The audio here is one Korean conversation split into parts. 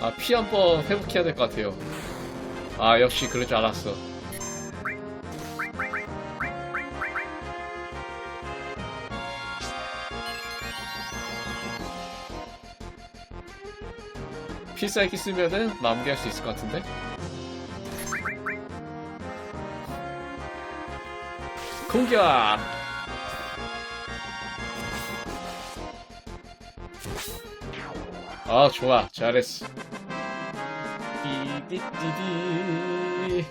아, 피 한 번 회복해야 될 것 같아요. 아, 역시 그럴 줄 알았어. 필살기 쓰면은 마무리할 수 있을 것 같은데? 공격! 아, 좋아. 잘했어. 띠디디디.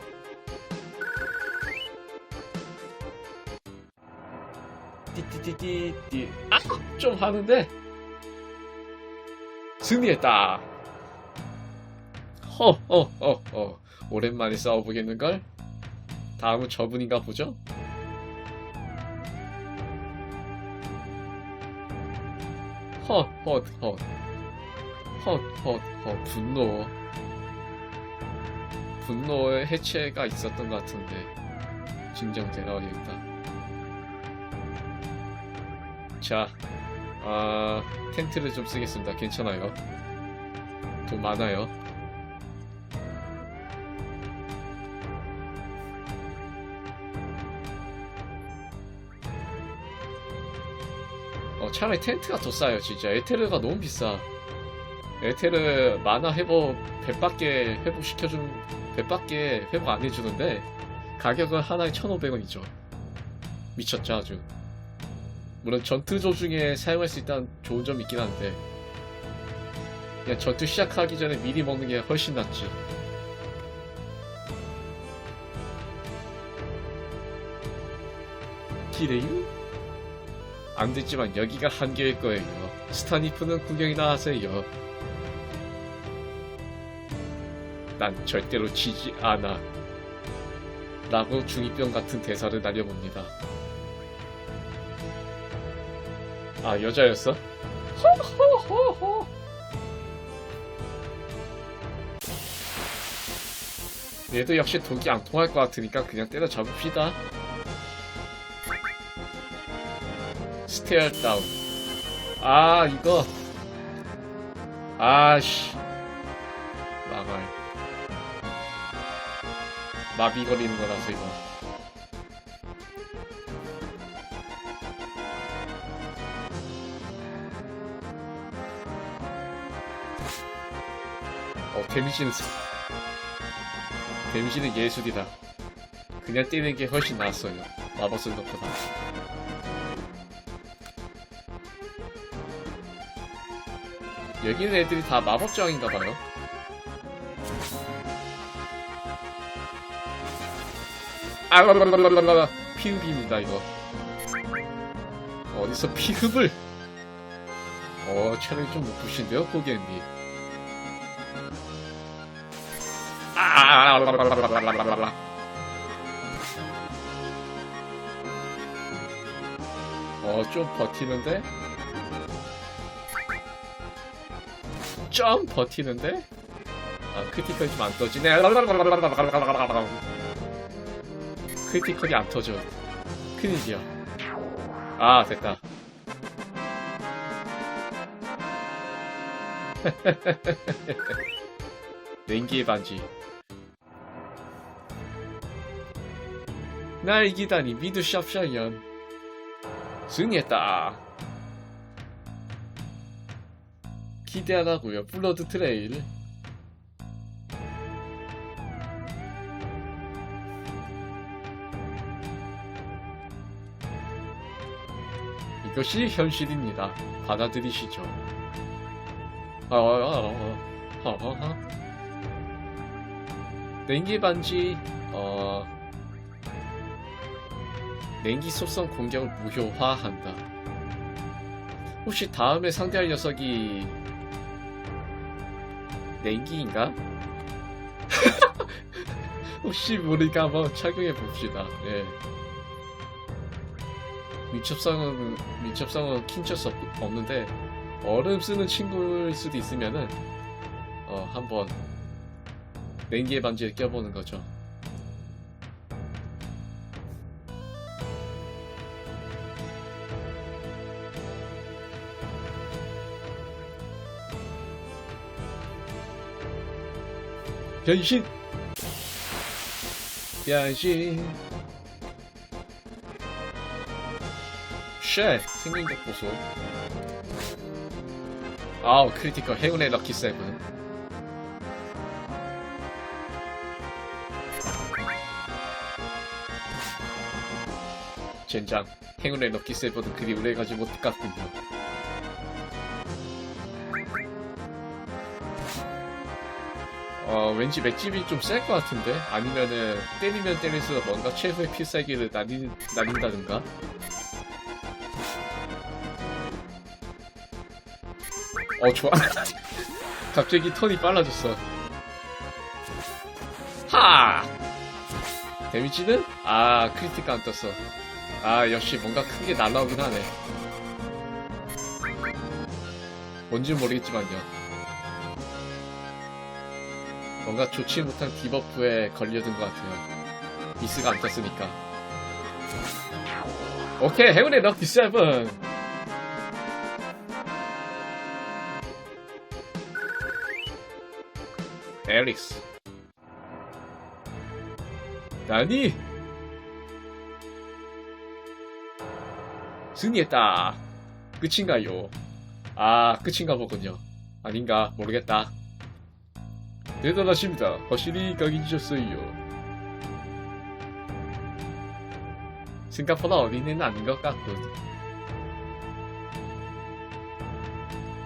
띠띠띠띠띠. 아, 좀 하는데? 승리했다. 허, 허, 허, 허. 오랜만에 싸워보겠는걸? 다음은 저분인가 보죠? 헛, 헛, 헛. 헛, 헛, 헛. 분노. 분노의 해체가 있었던 것 같은데. 진정 되나야겠다. 자, 아, 텐트를 좀 쓰겠습니다. 괜찮아요. 돈 많아요. 어, 차라리 텐트가 더 싸요, 진짜. 에테르가 너무 비싸. 에테르 만화 회복 100밖에 회복시켜준, 100밖에 회복 안 해주는데, 가격은 하나에 1,500원이죠. 미쳤죠, 아주. 물론 전투조 중에 사용할 수 있다는 좋은 점이 있긴 한데, 그냥 전투 시작하기 전에 미리 먹는 게 훨씬 낫지. 기레유? 안 됐지만 여기가 한계일 거예요. 스타니프는 구경이나 하세요. 난 절대로 지지 않아. 라고 중이병 같은 대사를 날려봅니다. 아, 여자였어? 호호호호. 얘도 역시 독이 안 통할 것 같으니까 그냥 때려 잡읍시다. 스테어 다운. 아, 이거. 아씨. 마비 걸리는 거라서 이거. 어, 데미지는, 사- 데미지는 예술이다. 그냥 때리는 게 훨씬 낫어요. 마법을 넣거나. 여기 있는 애들이 다 마법저항인가봐요. 아, 라라라라라라. 피흡입니다, 이거. 어디서 피흡을? 어, 체력이 좀 높으신데요, 고객님. 아, 라라라라라라라라. 어, 좀 버티는데? 좀 버티는데? 아, 크리티컬이 좀안 떠지네. 크리티컬이 안 터져. 큰일이야. 아, 됐다. 냉기의 반지. 날 이기다니 미드 샵샤이언. 승리했다. 기대 안 하고요. 블러드 트레일. 이것이 현실입니다. 받아들이시죠. 아, 아, 아. 냉기 반지, 어, 냉기 속성 공격을 무효화한다. 혹시 다음에 상대할 녀석이 냉기인가? 혹시 모르니까 한번 착용해 봅시다. 예. 민첩성은 민첩성은 킨처 수 없- 없는데 얼음 쓰는 친구일 수도 있으면은 어 한번 냉기의 반지에 껴보는 거죠. 변신 변신 쉣 생긴 것 보소. 아우 크리티컬. 행운의 럭키 세븐. 젠장. 행운의 럭키 세븐은 그리 오래 가지 못할 것 같군요. 어, 왠지 맷집이 좀 셀 것 같은데? 아니면은, 때리면 때릴수록 뭔가 최후의 필살기를 날린, 날린다든가? 어, 좋아. 갑자기 턴이 빨라졌어. 하! 데미지는? 아, 크리티가 안 떴어. 아, 역시 뭔가 크게 날라오긴 하네. 뭔지는 모르겠지만요. 뭔가 좋지 못한 디버프에 걸려든 것 같아요. 미스가 안 떴으니까. 오케이, 행운의 럭키 세븐! 에릭스. 나니? 승리했다. 끝인가요? 아, 끝인가 보군요. 아닌가, 모르겠다. 대단하십니다. 확실히 강해지셨어요. 생각보다 어린애는 아닌 것 같군.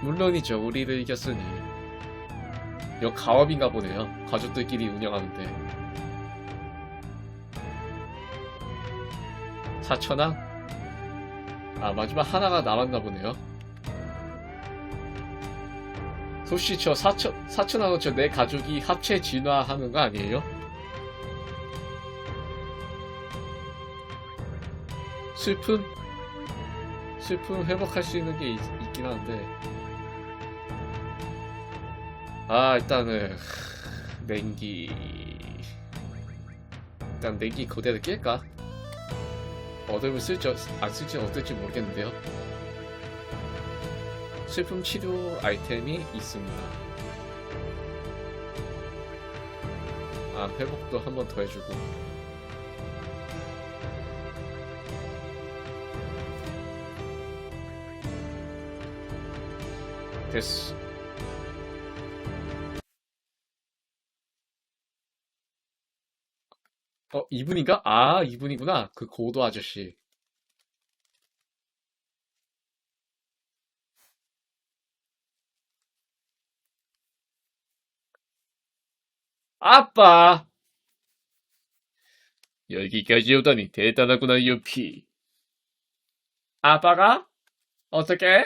물론이죠. 우리를 이겼으니. 여 가업인가 보네요. 가족들끼리 운영하는데. 사천왕? 아, 마지막 하나가 남았나 보네요. 혹시 저 사천, 사천왕은 저 내 가족이 합체 진화하는 거 아니에요? 슬픔? 슬픔 회복할 수 있는 게 있, 긴 한데. 아, 일단은, 냉기. 일단 냉기 그대로 낄까? 어둠을 쓸지, 안 쓸지 어떨지 모르겠는데요. 슬픔 치료 아이템이 있습니다. 아, 회복도 한 번 더 해주고. 됐어. 이분인가? 아, 이분이구나. 그 고도 아저씨. 아빠! 여기까지 오다니 대단하구나, 유피. 아빠가? 어떻게?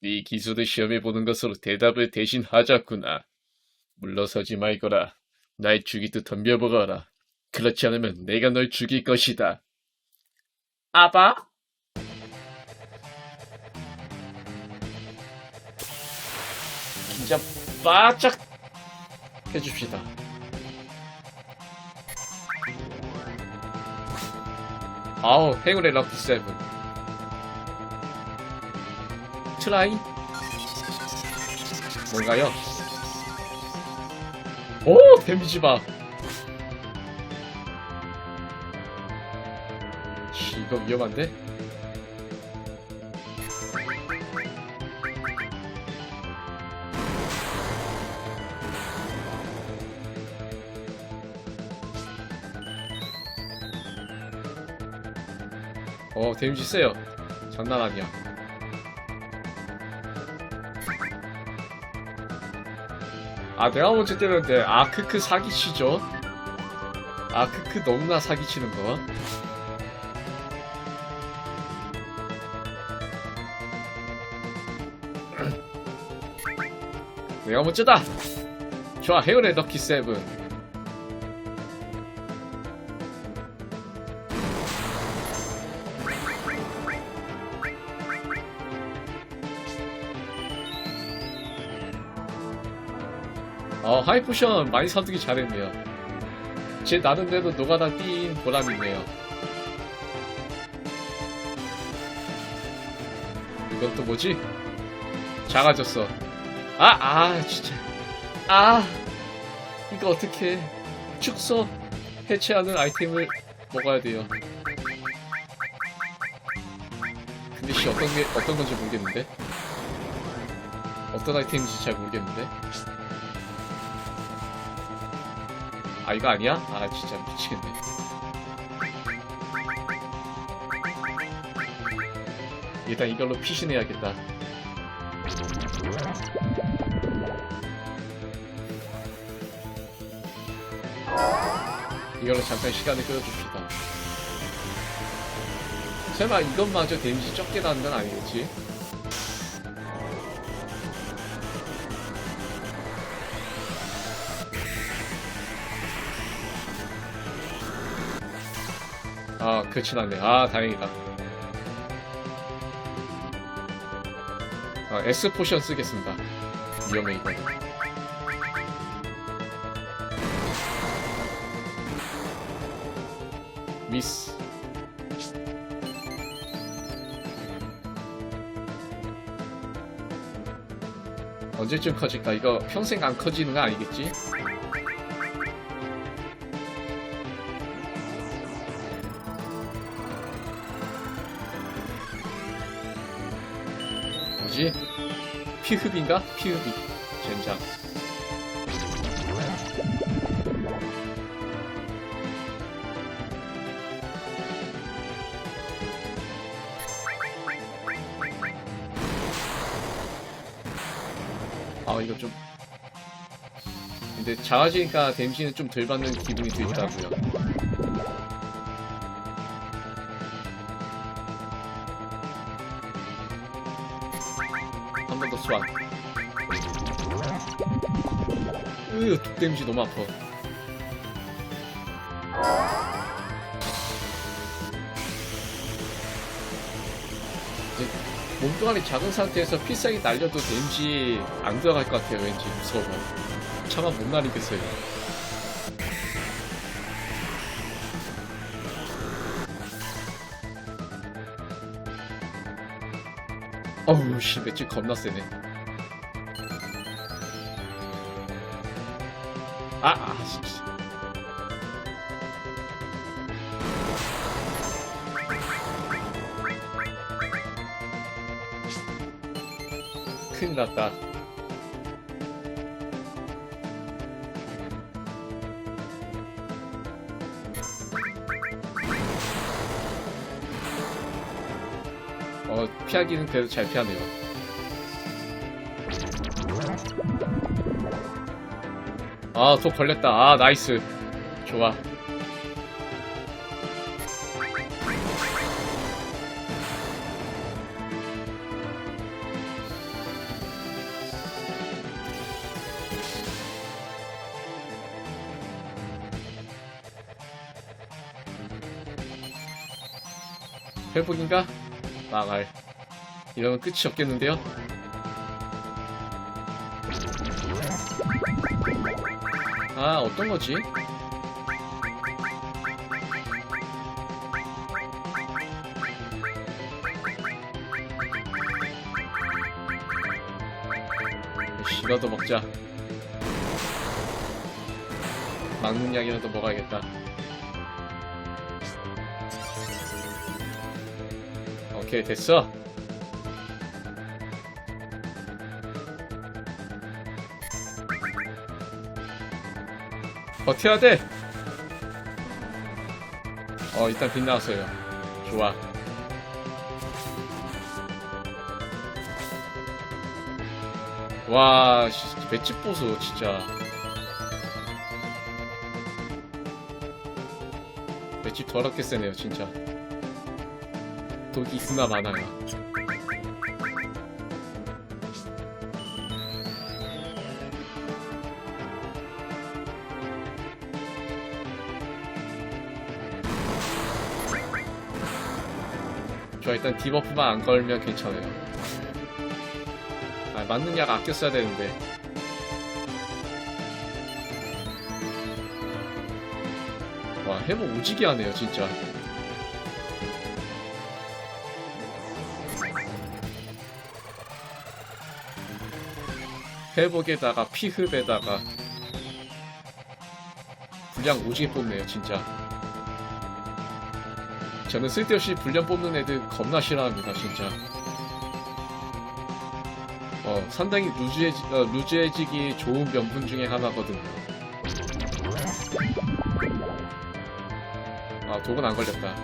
네 기술을 시험해보는 것으로 대답을 대신 하자꾸나. 물러서지 말거라. 날 죽이듯 덤벼보거라. 그렇지 않으면 내가 널 죽일 것이다. 아빠? 진짜 바짝 해줍시다. 아우, 행운의 럭키 세븐. 트라이? 뭔가요? 오, 데미지 봐. 씨, 이거 위험한데? 어, 데미지 세요. 장난 아니야. 아, 내가 먼저 때렸는데, 아, 크크 사기치죠? 아, 크크 너무나 사기치는 거. 내가 먼저다! 좋아, 헤어의 럭키 세븐. 어, 하이포션 많이 사두기 잘했네요. 제 나름대로 노가다 띈 보람이 있네요. 이건 또 뭐지? 작아졌어. 아, 아, 진짜. 아 이거 어떻게 축소 해체하는 아이템을 먹어야 돼요. 근데 씨 어떤 게 어떤 건지 모르겠는데 어떤 아이템인지 잘 모르겠는데 아 이거 아니야? 아 진짜 미치겠네. 일단 이걸로 피신해야겠다. 이걸로 잠깐 시간을 끌어줍시다. 설마 이것마저 데미지 적게 나는 건 아니겠지? 아, 그렇진 않네. 아, 다행이다. 아, S 포션 쓰겠습니다. 위험해, 이거. 미스. 언제쯤 커질까? 이거 평생 안 커지는 거 아니겠지? 피흡인가? 피흡이. 젠장. 아 이거 좀 근데 작아지니까 데미지는 좀 덜 받는 기분이 들더라고요 한 번 더 스완 으, 독 데미지 너무 아파. 이제 몸뚱아리 작은 상태에서 필살기 날려도 데미지 안 들어갈 것 같아요 왠지. 무서워 차마 못 날리겠어요 어우 씨 맷집 겁나 세네 아, 아 씨. 큰일 났다. 피하기는 그래도 잘 피하네요. 아, 또 걸렸다. 아, 나이스. 좋아. 회복인가? 망할. 이러면 끝이 없겠는데요? 아, 어떤 거지? 이라도 먹자. 막는 약이라도 먹어야겠다. 오케이, 됐어. 버텨야 돼. 어, 일단 빛나왔어요. 좋아. 와, 씨, 맷집 보소, 진짜. 맷집 더럽게 세네요, 진짜. 독이 있으나 많아요. 저 일단 디버프만 안 걸면 괜찮아요. 아, 맞는 약 아껴 써야 되는데. 와, 해보 오지게 하네요, 진짜. 회복에다가 피흡에다가 분량 오지게 뽑네요 진짜 저는 쓸데없이 분량 뽑는 애들 겁나 싫어합니다 진짜. 어 상당히 루즈해지, 어, 루즈해지기 좋은 명분 중에 하나거든요. 아 독은 안 걸렸다.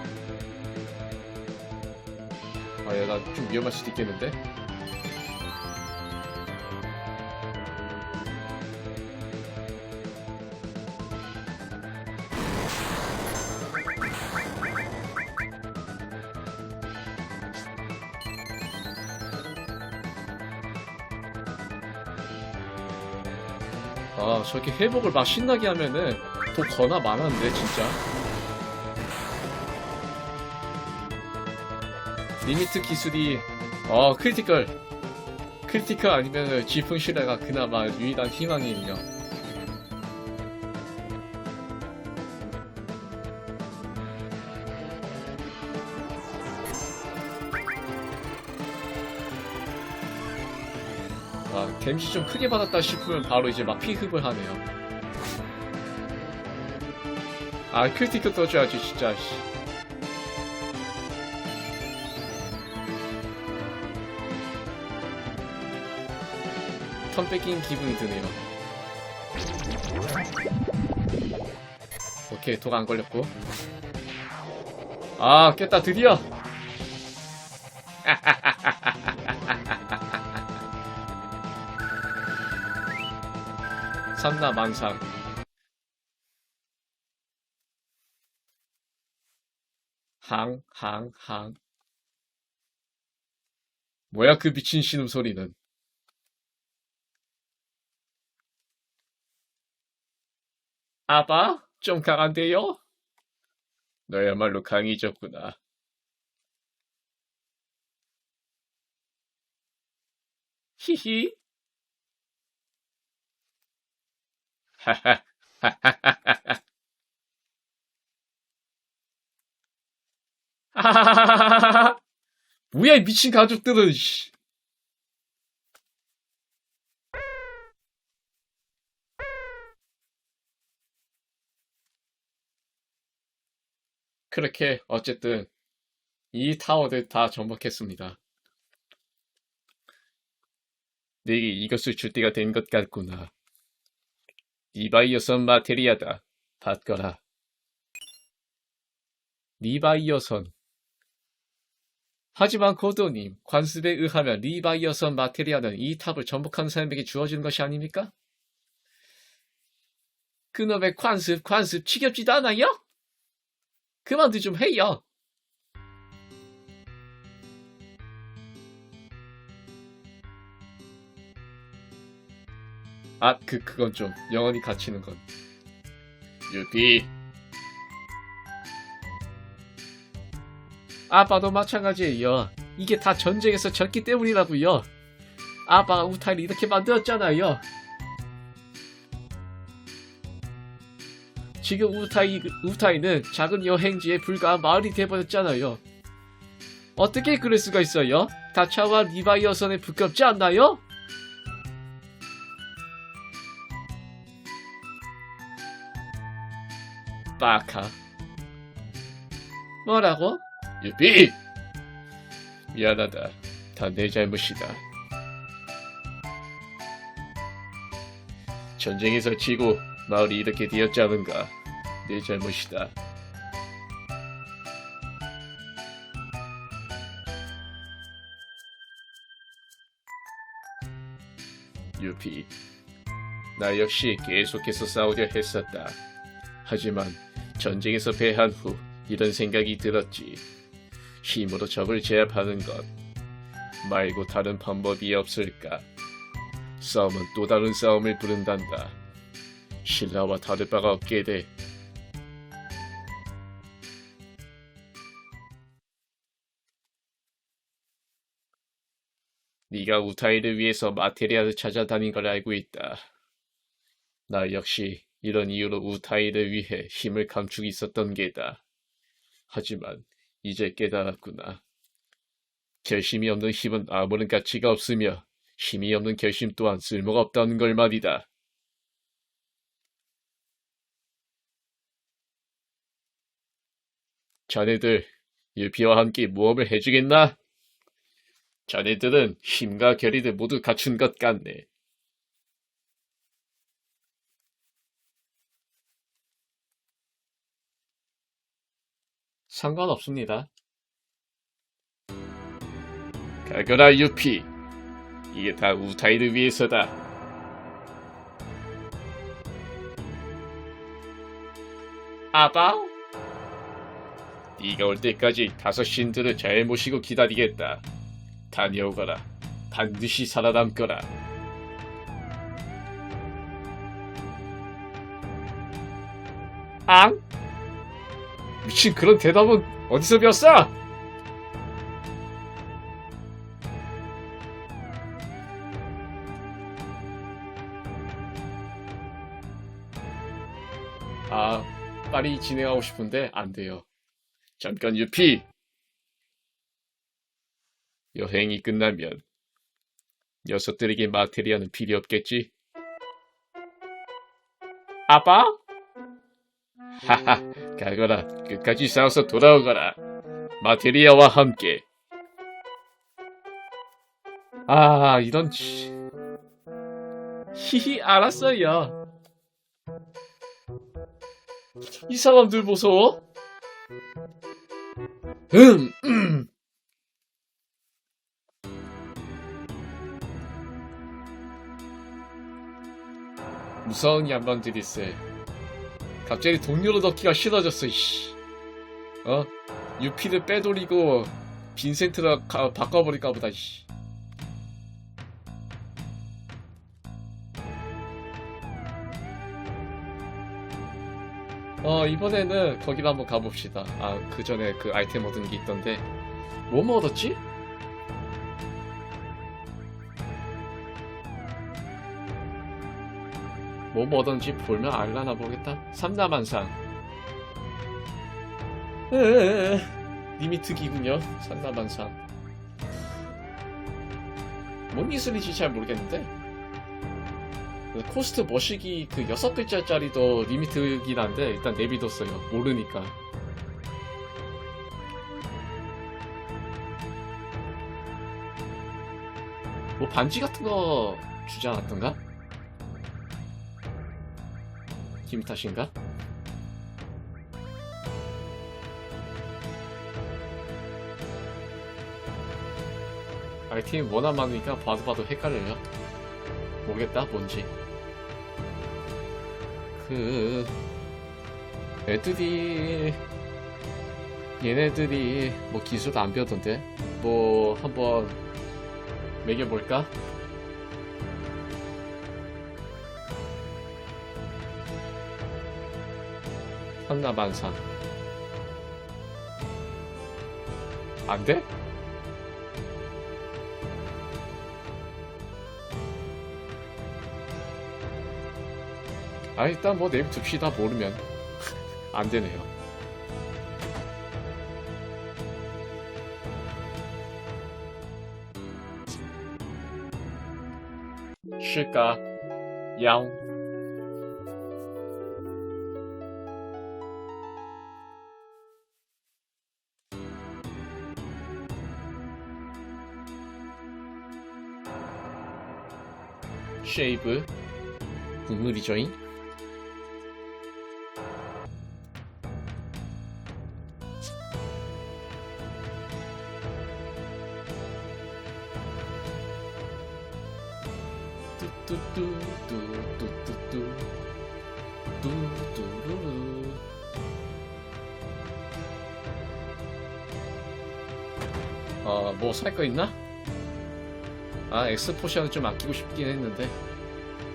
아야나 좀 위험할 수도 있겠는데 아 저렇게 회복을 막 신나게 하면은 더 거나 많았는데 진짜. 리미트 기술이 어 크리티컬. 크리티컬 아니면 지풍 시레가 그나마 유일한 희망이에요 데미지 좀 크게 받았다 싶으면 바로 이제 막 피흡을 하네요. 아, 크리티컬 떠줘야지, 진짜, 씨. 턴 뺏긴 기분이 드네요. 오케이, 독안 걸렸고. 아, 깼다, 드디어! 삼라만상. 항, 항, 항. 뭐야, 그 미친 신음 소리는. 아바? 좀 강한데요? 너야말로 강해졌구나. 히히. 하하. 하하하하하하하. 뭐야, 이 미친 가족들은, 씨. 그렇게, 어쨌든, 이 타워를 다 정복했습니다. 내게 이것을 줄 때가 된 것 같구나. 리바이어선 마테리아다. 받거라. 리바이어선. 하지만 고도님, 관습에 의하면 리바이어선 마테리아는 이 탑을 정복한 사람에게 주어지는 것이 아닙니까? 그놈의 관습, 관습 지겹지도 않아요? 그만들 좀 해요. 아, 그, 그건 좀, 영원히 갇히는 건. 유비. 아빠도 마찬가지예요. 이게 다 전쟁에서 졌기 때문이라고요. 아빠가 우타이를 이렇게 만들었잖아요. 지금 우타이, 우타이는 작은 여행지에 불과한 마을이 돼버렸잖아요. 어떻게 그럴 수가 있어요? 다차와 리바이어선에 부끄럽지 않나요? 빠카. 뭐라고? 유비! 미안하다. 다 내 잘못이다. 전쟁에서 지고 마을이 이렇게 되었지 않은가. 내 잘못이다. 유피. 나 역시 계속해서 싸우려 했었다. 하지만 전쟁에서 패한 후 이런 생각이 들었지. 힘으로 적을 제압하는 것 말고 다른 방법이 없을까? 싸움은 또 다른 싸움을 부른단다. 신라와 다를 바가 없게 돼. 네가 우타이를 위해서 마테리아를 찾아다닌 걸 알고 있다. 나 역시 이런 이유로 우타이를 위해 힘을 감추고 있었던 게다. 하지만 이제 깨달았구나. 결심이 없는 힘은 아무런 가치가 없으며 힘이 없는 결심 또한 쓸모가 없다는 걸 말이다. 자네들 유피와 함께 모험을 해주겠나? 자네들은 힘과 결의를 모두 갖춘 것 같네. 상관없습니다. 가거라 유피. 이게 다 우타이를 위해서다. 아빠? 네가 올 때까지 다섯 신들을 잘 모시고 기다리겠다. 다녀오거라. 반드시 살아남거라. 앙? 미친 그런 대답은 어디서 배웠어? 아, 빨리 진행하고 싶은데 안 돼요. 잠깐 유피. 여행이 끝나면 녀석들에게 마테리아는 필요 없겠지? 아빠? 하하, 가거라. 끝까지 싸워서 돌아오거라. 마테리아와 함께. 아, 이런, 치... 히히, 알았어요. 이 사람들 보소. 음, 음. 무서운 양반들일세. 갑자기 동료로 넣기가 싫어졌어, 이씨. 어? 유피를 빼돌리고 빈센트로 가- 바꿔버릴까 보다, 이씨. 어, 이번에는 거기로 한번 가봅시다. 아, 그 전에 그 아이템 얻은 게 있던데. 뭐뭐 얻었지? 뭐뭐 얻었는지 보면 알라나 보겠다. 에에에. 리미트기군요. 삼라만상. 뭔 기술인지 잘 모르겠는데. 그 코스트 머시기 그 여섯 글자짜리도 리미트긴 한데 일단 내비뒀어요. 모르니까. 뭐 반지 같은 거 주지 않았던가? 김 탓인가? 아이템이 워낙 많으니까 봐도 봐도 헷갈려요. 모르겠다, 뭔지. 그, 애들이, 얘네들이 뭐 기술 안 배웠던데? 뭐, 한번 매겨볼까? 한나반상. 안 돼? 아 일단 뭐 내비 둡시다 모르면 안 되네요. 쉴까? 야 쉐이브 국물이죠잉? 뚜뚜뚜뚜뚜뚜뚜 뚜뚜루루 아, 뭐 살 거 있나? 아, 엑스 포션을 좀 아끼고 싶긴 했는데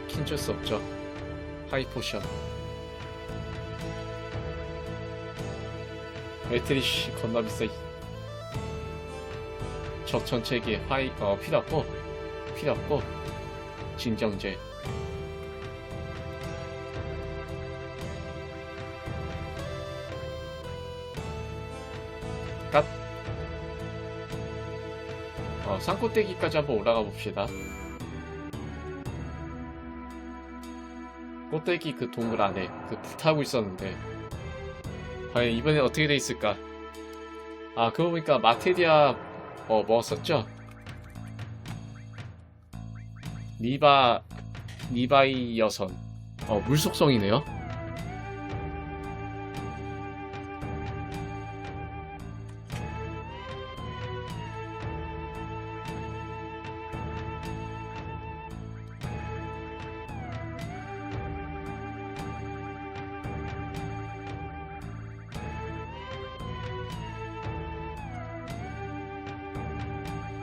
킨줄 수 없죠. 하이 포션. 배터리씨 겁나 비싸. 적 전체에게 하이 어 필요 없고 필요 없고 진정제. 산꼭대기까지 한번 올라가 봅시다. 꼭대기 그 동굴 안에 그 불타고 있었는데 과연 이번엔 어떻게 돼 있을까? 아 그거 보니까 마테리아 어, 먹었었죠? 니바 니바이 여선 어 물속성이네요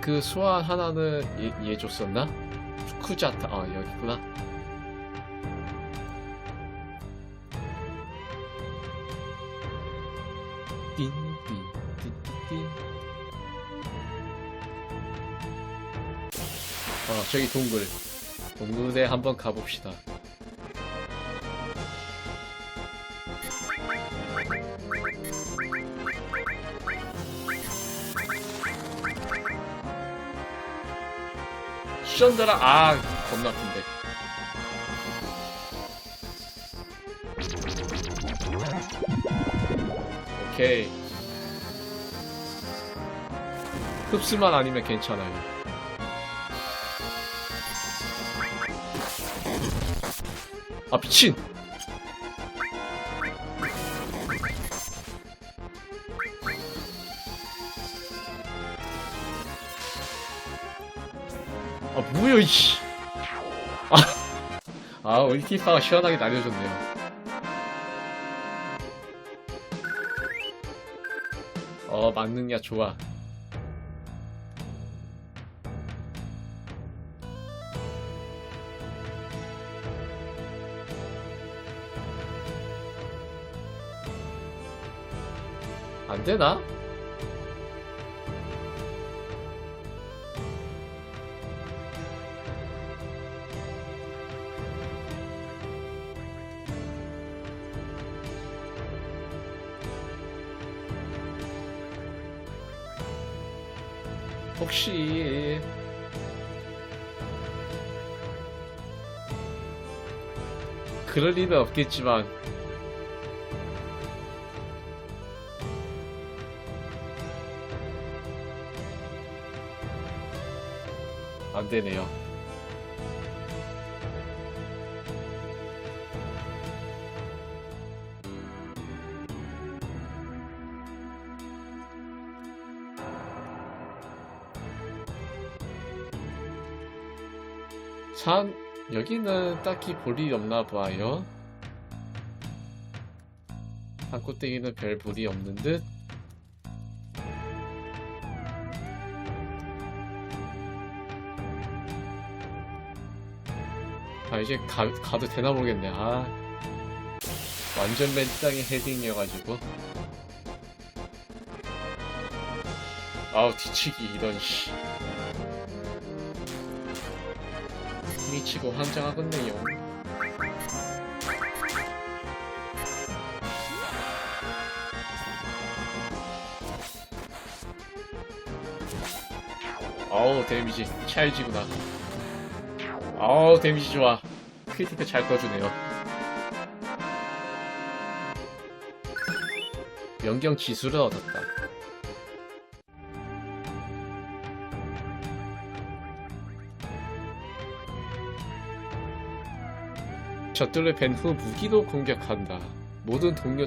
그 소환 하나는 얘, 얘 줬었나? 쿠자타 아 여기구나. 띵띵띵띵띵. 어 저기 동굴. 동굴에 한번 가봅시다 션 드라 아 겁나 아픈데. 오케이. 흡수만 아니면 괜찮아요. 아 미친 아 뭐야 이씨. 아, 아 울티파가 시원하게 날려줬네요. 어 만능야 좋아. 안되나? 혹시 그럴 리는 없겠지만 안 되네요. 산 여기는 딱히 볼 일이 없나 봐요. 산꼭대기는 별 볼이 없는 듯. 아 이제 가, 가도 되나 모르겠네. 아 완전 맨땅에 헤딩이어가지고. 아우 뒤치기 이런 씨. 미치고 환장하겠네요. 아우 데미지 찰지구나. 아우 데미지 좋아. 크리티크 잘 꺼주네요. 연경 지수를 얻었다. 셔틀을 벤 후 무기도 공격한다. 모든 동료